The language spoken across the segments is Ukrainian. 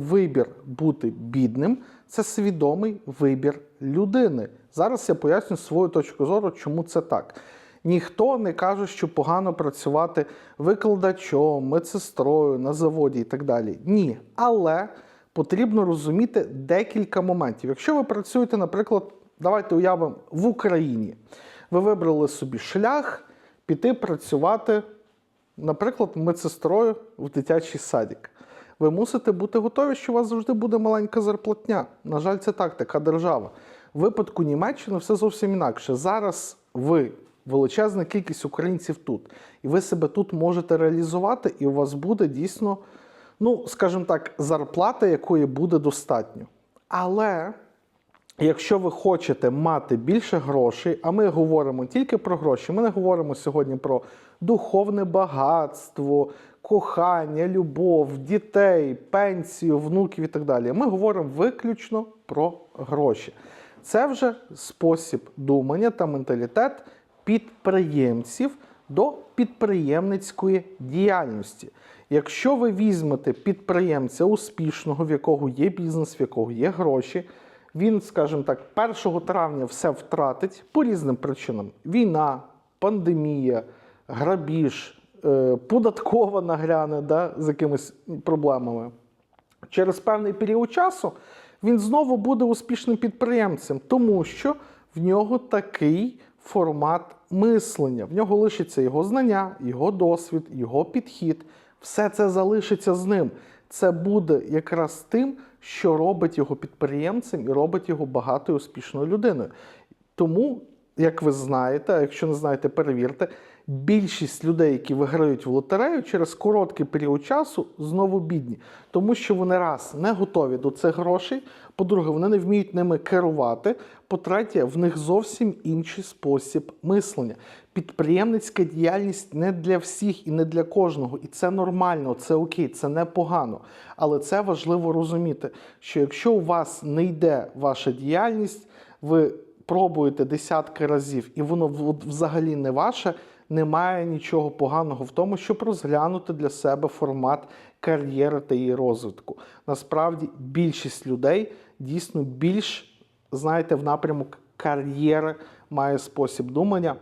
Вибір бути бідним це свідомий вибір людини. Зараз я поясню свою точку зору, чому це так. Ніхто не каже, що погано працювати викладачом, медсестрою на заводі і так далі. Ні. Але потрібно розуміти декілька моментів. Якщо ви працюєте, наприклад, давайте уявимо в Україні, ви вибрали собі шлях піти працювати, наприклад, медсестрою в дитячий садик. Ви мусите бути готові, що у вас завжди буде маленька зарплатня. На жаль, це так, така держава. В випадку Німеччини все зовсім інакше. Зараз ви величезна кількість українців тут, і ви себе тут можете реалізувати, і у вас буде дійсно, ну, скажімо так, зарплата, якої буде достатньо. Але Якщо ви хочете мати більше грошей, а ми говоримо тільки про гроші, ми не говоримо сьогодні про духовне багатство, кохання, любов, дітей, пенсію, внуків і так далі. Ми говоримо виключно про гроші. Це вже спосіб думання та менталітет підприємців до підприємницької діяльності. Якщо ви візьмете підприємця успішного, в якого є бізнес, в якого є гроші, він, скажімо так, 1 травня все втратить по різним причинам: війна, пандемія, грабіж, податкова нагряне да, з якимись проблемами. Через певний період часу він знову буде успішним підприємцем, тому що в нього такий формат мислення. В нього лишиться його знання, його досвід, його підхід. Все це залишиться з ним. Це буде якраз тим, що робить його підприємцем і робить його багатою успішною людиною. Тому, як ви знаєте, а якщо не знаєте, перевірте, більшість людей, які виграють в лотерею, через короткий період часу знову бідні, тому що вони раз не готові до цих грошей. По-друге, вони не вміють ними керувати. По-третє, в них зовсім інший спосіб мислення. Підприємницька діяльність не для всіх і не для кожного, і це нормально, це окей, це непогано. Але це важливо розуміти, що якщо у вас не йде ваша діяльність, ви пробуєте десятки разів, і воно взагалі не ваше. Немає нічого поганого в тому, щоб розглянути для себе формат кар'єри та її розвитку. Насправді більшість людей дійсно більш, знаєте, в напрямок кар'єри має спосіб думання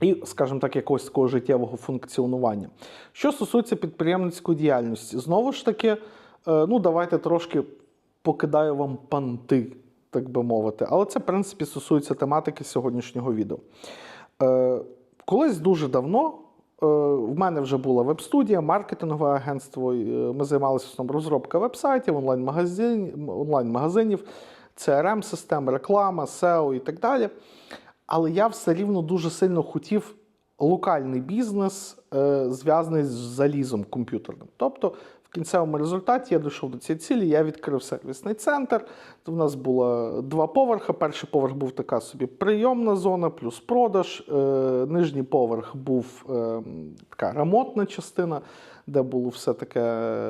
і, скажімо так, якогось такого життєвого функціонування. Що стосується підприємницької діяльності, знову ж таки, е, ну давайте трошки покидаю вам панти, так би мовити. Але це, в принципі, стосується тематики сьогоднішнього відео. Колись дуже давно е, в мене вже була веб-студія, маркетингове агентство. е, Ми займалися в основному розробкою веб-сайтів, онлайн-магазин, онлайн-магазинів, CRM-систем, реклама, SEO і так далі. Але я все рівно дуже сильно хотів локальний бізнес, е, зв'язаний з залізом комп'ютерним. Тобто, в кінцевому результаті я дійшов до цієї цілі, я відкрив сервісний центр. У нас було два поверхи. Перший поверх був така собі прийомна зона, плюс продаж. Е, Нижній поверх був е, така ремонтна частина, де було все таке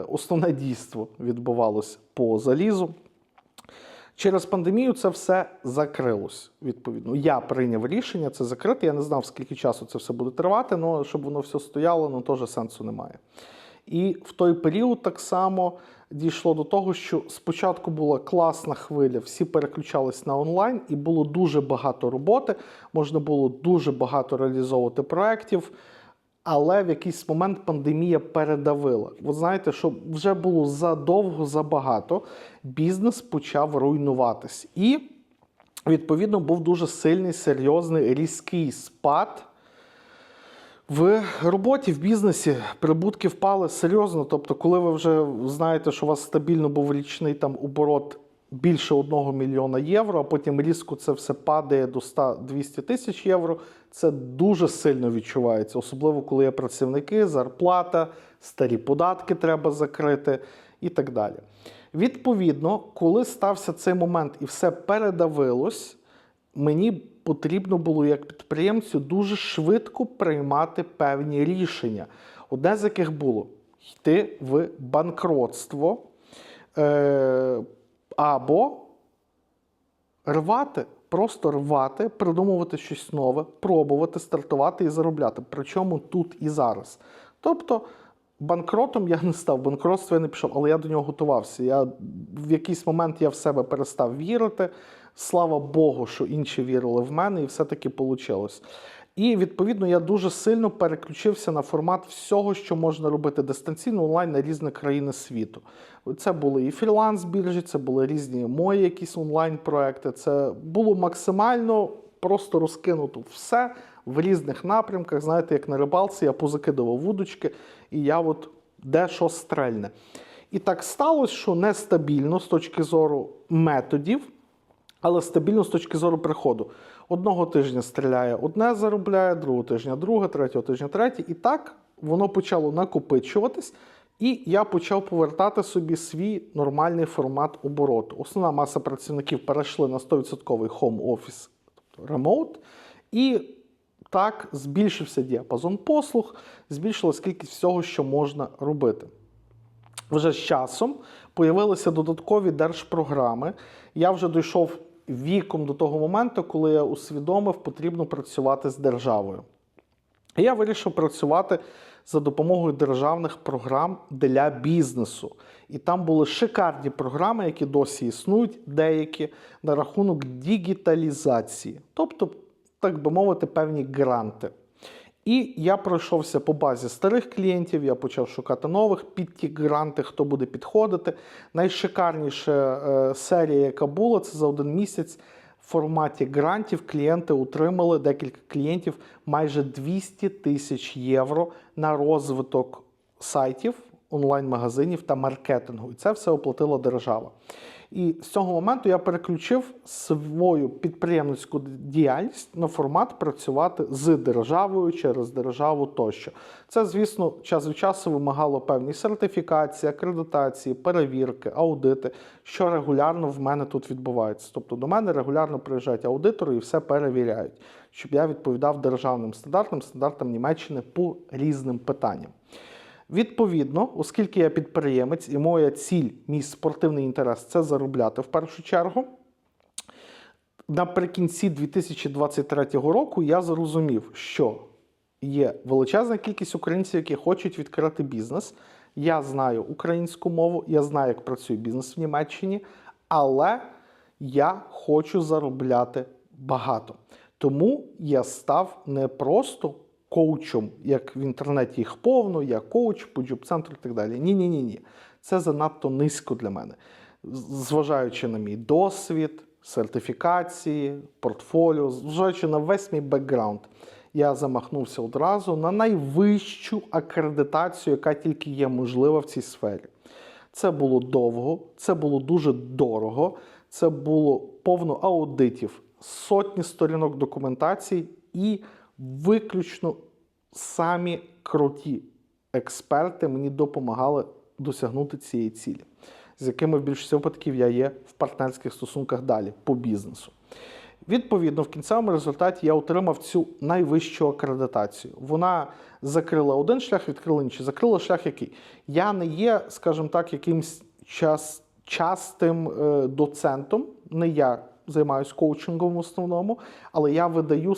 основне дійство відбувалося по залізу. Через пандемію це все закрилось. Відповідно, я прийняв рішення це закрити. Я не знав, скільки часу це все буде тривати, але щоб воно все стояло, ну теж сенсу немає. І в той період так само дійшло до того, що спочатку була класна хвиля, всі переключались на онлайн, і було дуже багато роботи. Можна було дуже багато реалізовувати проєктів. Але в якийсь момент пандемія передавила. Ви знаєте, що вже було задовго, забагато, бізнес почав руйнуватись. І, відповідно, був дуже сильний, серйозний, різкий спад. В роботі, в бізнесі прибутки впали серйозно. Тобто, коли ви вже знаєте, що у вас стабільно був річний там оборот більше 1 мільйона євро, а потім різко це все падає до 100-200 тисяч євро, це дуже сильно відчувається, особливо коли є працівники, зарплата, старі податки треба закрити і так далі. Відповідно, коли стався цей момент і все передавилось, мені потрібно було як підприємцю дуже швидко приймати певні рішення. Одне з яких було йти в банкротство е, або рвати, просто рвати, придумувати щось нове, пробувати, стартувати і заробляти. Причому тут і зараз. Тобто Банкротом я не став, банкротство я не пішов, але я до нього готувався. Я в якийсь момент я в себе перестав вірити. Слава Богу, що інші вірили в мене, і все-таки вийшло. І відповідно я дуже сильно переключився на формат всього, що можна робити дистанційно онлайн на різні країни світу. Це були і фріланс-біржі, це були різні мої якісь онлайн-проекти. Це було максимально просто розкинуто все в різних напрямках. Знаєте, як на рибалці, я позакидував вудочки, і я от де що стрельне. І так сталося, що нестабільно з точки зору методів, але стабільно з точки зору приходу. Одного тижня стріляє одне заробляє, другого тижня друге, третього тижня третє. І так воно почало накопичуватись, і я почав повертати собі свій нормальний формат обороту. Основна маса працівників перейшли на 100% home office, тобто remote, і так збільшився діапазон послуг, збільшилась кількість всього, що можна робити. Вже з часом появилися додаткові держпрограми. Я вже дійшов віком до того моменту, коли я усвідомив, потрібно працювати з державою. І Я вирішив працювати за допомогою державних програм для бізнесу. І там були шикарні програми, які досі існують, деякі на рахунок дігіталізації, тобто, так би мовити, певні гранти. І я пройшовся по базі старих клієнтів, я почав шукати нових під ті гранти, хто буде підходити. Найшикарніша е, серія, яка була, це за один місяць в форматі грантів клієнти отримали декілька клієнтів майже 200 тисяч євро на розвиток сайтів, онлайн-магазинів та маркетингу. І це все оплатила держава. І з цього моменту я переключив свою підприємницьку діяльність на формат працювати з державою через державу тощо. Це, звісно, час від часу вимагало певні сертифікації, акредитації, перевірки, аудити, що регулярно в мене тут відбувається. Тобто до мене регулярно приїжджають аудитори і все перевіряють, щоб я відповідав державним стандартам, стандартам Німеччини по різним питанням. Відповідно, оскільки я підприємець і моя ціль, мій спортивний інтерес це заробляти в першу чергу. Наприкінці 2023 року я зрозумів, що є величезна кількість українців, які хочуть відкрити бізнес. Я знаю українську мову, я знаю, як працює бізнес в Німеччині, але я хочу заробляти багато. Тому я став не просто коучем, як в інтернеті їх повно, я коуч по джоб-центру і так далі. Ні, ні, ні. Це занадто низько для мене. Зважаючи на мій досвід, сертифікації, портфоліо, зважаючи на весь мій бекграунд, я замахнувся одразу на найвищу акредитацію, яка тільки є можлива в цій сфері. Це було довго, це було дуже дорого, це було повно аудитів, сотні сторінок документацій і виключно самі круті експерти мені допомагали досягнути цієї цілі, з якими в більшості випадків я є в партнерських стосунках далі по бізнесу. Відповідно, в кінцевому результаті я отримав цю найвищу акредитацію. Вона закрила один шлях, відкрила інший. Закрила шлях, який я не є, скажімо так, якимсь час, частим е, доцентом. Не я займаюся коучингом в основному, але я видаю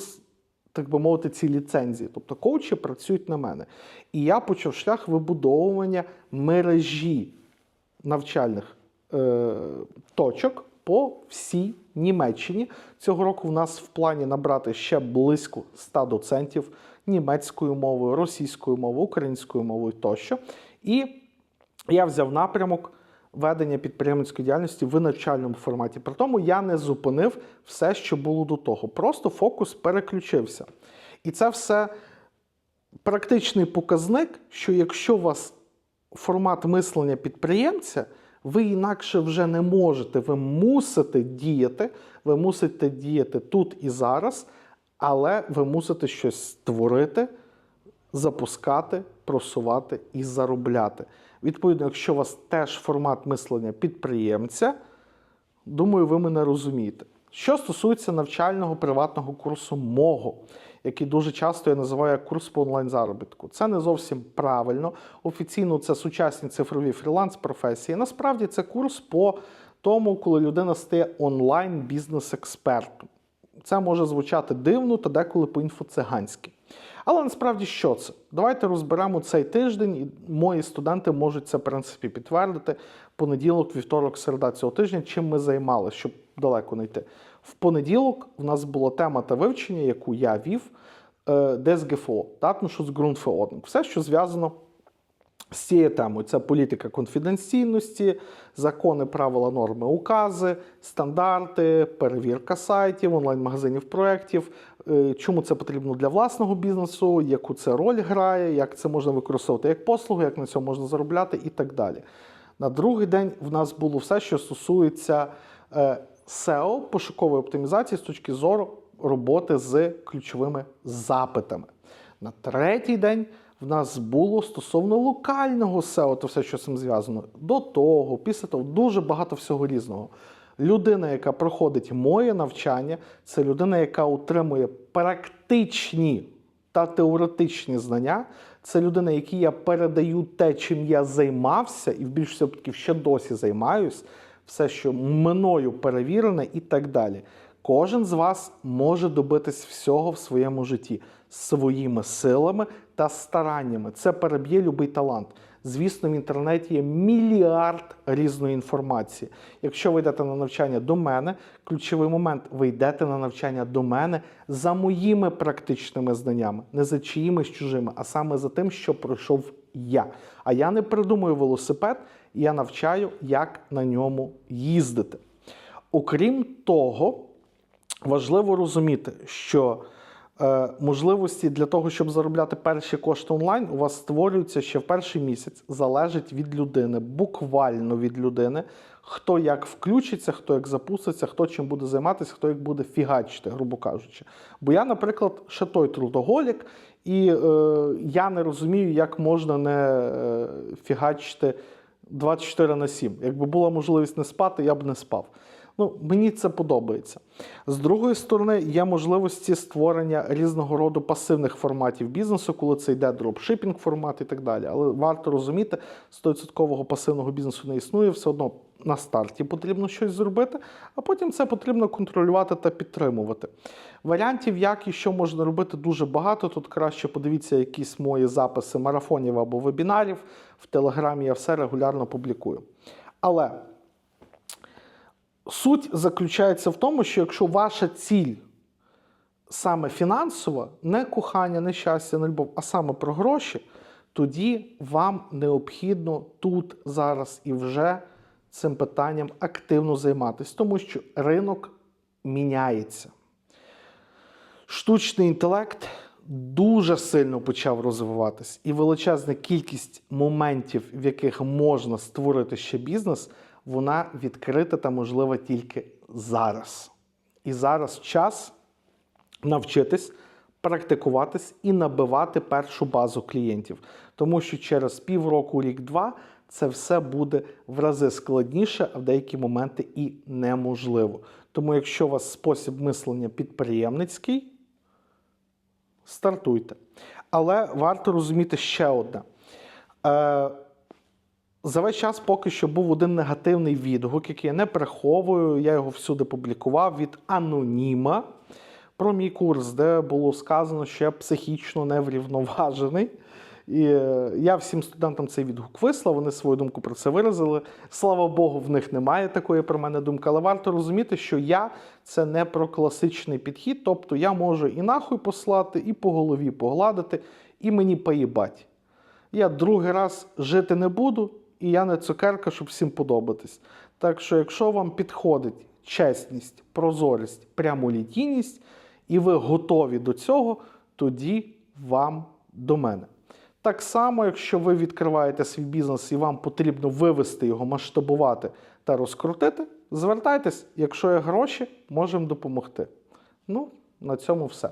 так би мовити, ці ліцензії. Тобто коучі працюють на мене. І я почав шлях вибудовування мережі навчальних е, точок по всій Німеччині. Цього року в нас в плані набрати ще близько 100 доцентів німецькою мовою, російською мовою, українською мовою тощо. І я взяв напрямок ведення підприємницької діяльності в навчальному форматі. При тому я не зупинив все, що було до того. Просто фокус переключився. І це все практичний показник, що якщо у вас формат мислення підприємця, ви інакше вже не можете, ви мусите діяти, ви мусите діяти тут і зараз, але ви мусите щось створити, запускати, просувати і заробляти. Відповідно, якщо у вас теж формат мислення підприємця, думаю, ви мене розумієте. Що стосується навчального приватного курсу мого, який дуже часто я називаю як курс по онлайн-заробітку, це не зовсім правильно. Офіційно це сучасні цифрові фріланс-професії. Насправді це курс по тому, коли людина стає онлайн-бізнес-експертом. Це може звучати дивно та деколи по інфоциганськи. Але насправді що це? Давайте розберемо цей тиждень, і мої студенти можуть це в принципі підтвердити. Понеділок, вівторок, середа цього тижня, чим ми займалися, щоб далеко не йти. В понеділок в нас була тема та вивчення, яку я вів, е, ДСГФО, Datenschutzgrundverordnung. Все, що зв'язано з цією темою. Це політика конфіденційності, закони, правила, норми, укази, стандарти, перевірка сайтів, онлайн-магазинів проєктів, е, чому це потрібно для власного бізнесу, яку це роль грає, як це можна використовувати як послугу, як на цьому можна заробляти і так далі. На другий день в нас було все, що стосується е, SEO, пошукової оптимізації з точки зору роботи з ключовими запитами. На третій день в нас було стосовно локального SEO, то все, що з цим зв'язано. До того, після того, дуже багато всього різного. Людина, яка проходить моє навчання, це людина, яка отримує практичні та теоретичні знання. Це людина, якій я передаю те, чим я займався, і в більшості випадків ще досі займаюсь, все, що мною перевірене, і так далі. Кожен з вас може добитись всього в своєму житті своїми силами та стараннями. Це переб'є будь-який талант. Звісно, в інтернеті є мільярд різної інформації. Якщо ви йдете на навчання до мене, ключовий момент ви йдете на навчання до мене за моїми практичними знаннями, не за чиїмись чужими, а саме за тим, що пройшов я. А я не придумую велосипед, я навчаю, як на ньому їздити. Окрім того, важливо розуміти, що можливості для того, щоб заробляти перші кошти онлайн, у вас створюються ще в перший місяць, залежить від людини, буквально від людини, хто як включиться, хто як запуститься, хто чим буде займатися, хто як буде фігачити, грубо кажучи. Бо я, наприклад, ще той трудоголік, і е, я не розумію, як можна не е, фігачити 24 на 7. Якби була можливість не спати, я б не спав. Ну, мені це подобається. З другої сторони, є можливості створення різного роду пасивних форматів бізнесу, коли це йде дропшипінг формат і так далі. Але варто розуміти, 100% пасивного бізнесу не існує, все одно на старті потрібно щось зробити, а потім це потрібно контролювати та підтримувати. Варіантів, як і що можна робити, дуже багато. Тут краще подивіться якісь мої записи марафонів або вебінарів. В Телеграмі я все регулярно публікую. Але суть заключається в тому, що якщо ваша ціль саме фінансова, не кохання, не щастя, не любов, а саме про гроші, тоді вам необхідно тут, зараз і вже цим питанням активно займатися, тому що ринок міняється. Штучний інтелект дуже сильно почав розвиватись, і величезна кількість моментів, в яких можна створити ще бізнес, вона відкрита та можлива тільки зараз. І зараз час навчитись, практикуватись і набивати першу базу клієнтів. Тому що через півроку, рік-два це все буде в рази складніше, а в деякі моменти і неможливо. Тому, якщо у вас спосіб мислення підприємницький, стартуйте. Але варто розуміти ще одне. За весь час поки що був один негативний відгук, який я не приховую. Я його всюди публікував від аноніма про мій курс, де було сказано, що я психічно неврівноважений. І е, я всім студентам цей відгук вислав, вони свою думку про це виразили. Слава Богу, в них немає такої про мене думки, але варто розуміти, що я це не про класичний підхід, тобто я можу і нахуй послати, і по голові погладити, і мені поїбать. Я другий раз жити не буду, і я не цукерка, щоб всім подобатись. Так що, якщо вам підходить чесність, прозорість, прямолітійність, і ви готові до цього, тоді вам до мене. Так само, якщо ви відкриваєте свій бізнес і вам потрібно вивести його, масштабувати та розкрутити, звертайтесь, якщо є гроші, можемо допомогти. Ну, на цьому все.